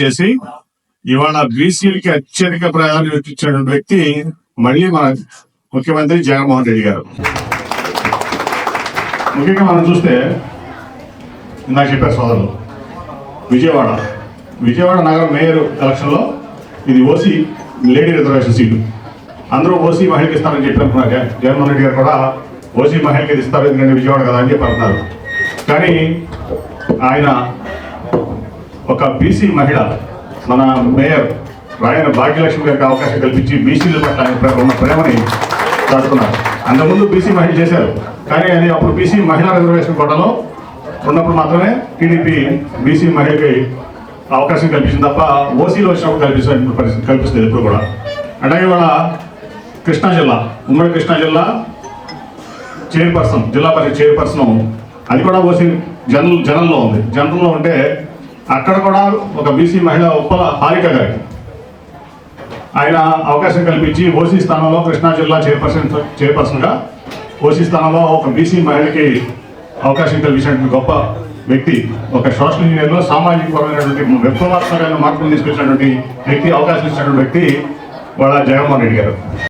చేసి ఇవాళ బీసీలకి అత్యధిక ప్రాధాన్యత ఇచ్చిన వ్యక్తి మళ్ళీ మన ముఖ్యమంత్రి జగన్మోహన్ రెడ్డి గారు. ముఖ్యంగా మనం చూస్తే ఇందాక చెప్పారు సోదరులు విజయవాడ. విజయవాడ నగర మేయర్ ఎలక్షన్లో ఇది ఓసీ లేడీ రిజర్వేషన్ సీటు. అందరూ ఓసీ మహిళకి ఇస్తారని చెప్పి జగన్మోహన్ రెడ్డి గారు కూడా ఓసీ మహిళకి ఇస్తారు ఎందుకంటే విజయవాడ కదా అని చెప్పి అంటున్నారు. కానీ ఆయన ఒక బీసీ మహిళ మన మేయర్ రాయన భాగ్యలక్ష్మి గారికి అవకాశం కల్పించి బీసీల పట్ల ఆయన ఉన్న ప్రేమని చాటుకున్నారు అంతకుముందు బీసీ మహిళ చేశారు. కానీ అది అప్పుడు బీసీ మహిళా రిజర్వేషన్ కోటలో ఉన్నప్పుడు మాత్రమే టీడీపీ బీసీ మహిళకి అవకాశం కల్పించింది తప్ప ఓసీలో వచ్చినప్పుడు కల్పించిన పరిస్థితి కల్పిస్తుంది ఎప్పుడు కూడా. అలాగే ఇవాళ కృష్ణా జిల్లా ఉమ్మడి కృష్ణా జిల్లా చైర్పర్సన్ జిల్లా పరిషత్ చైర్పర్సన్ అది కూడా ఓసీ జనరల్ జనరల్లో ఉంది. జనరల్లో ఉంటే అక్కడ కూడా ఒక బీసీ మహిళ ఉప్పల హారిక గారికి ఆయన అవకాశం కల్పించి ఓసీ స్థానంలో కృష్ణా జిల్లా చైర్పర్సన్ చైర్పర్సన్గా ఓసీ స్థానంలో ఒక బీసీ మహిళకి అవకాశం కల్పించినటువంటి గొప్ప వ్యక్తి ఒక సోషల్ ఇంజనీర్లో సామాజిక పరమైనటువంటి విప్లవాత్మకమైన మార్పులు తీసుకొచ్చినటువంటి వ్యక్తి అవకాశం ఇచ్చినటువంటి వ్యక్తి వాళ్ళ జగన్మోహన్ రెడ్డి గారు.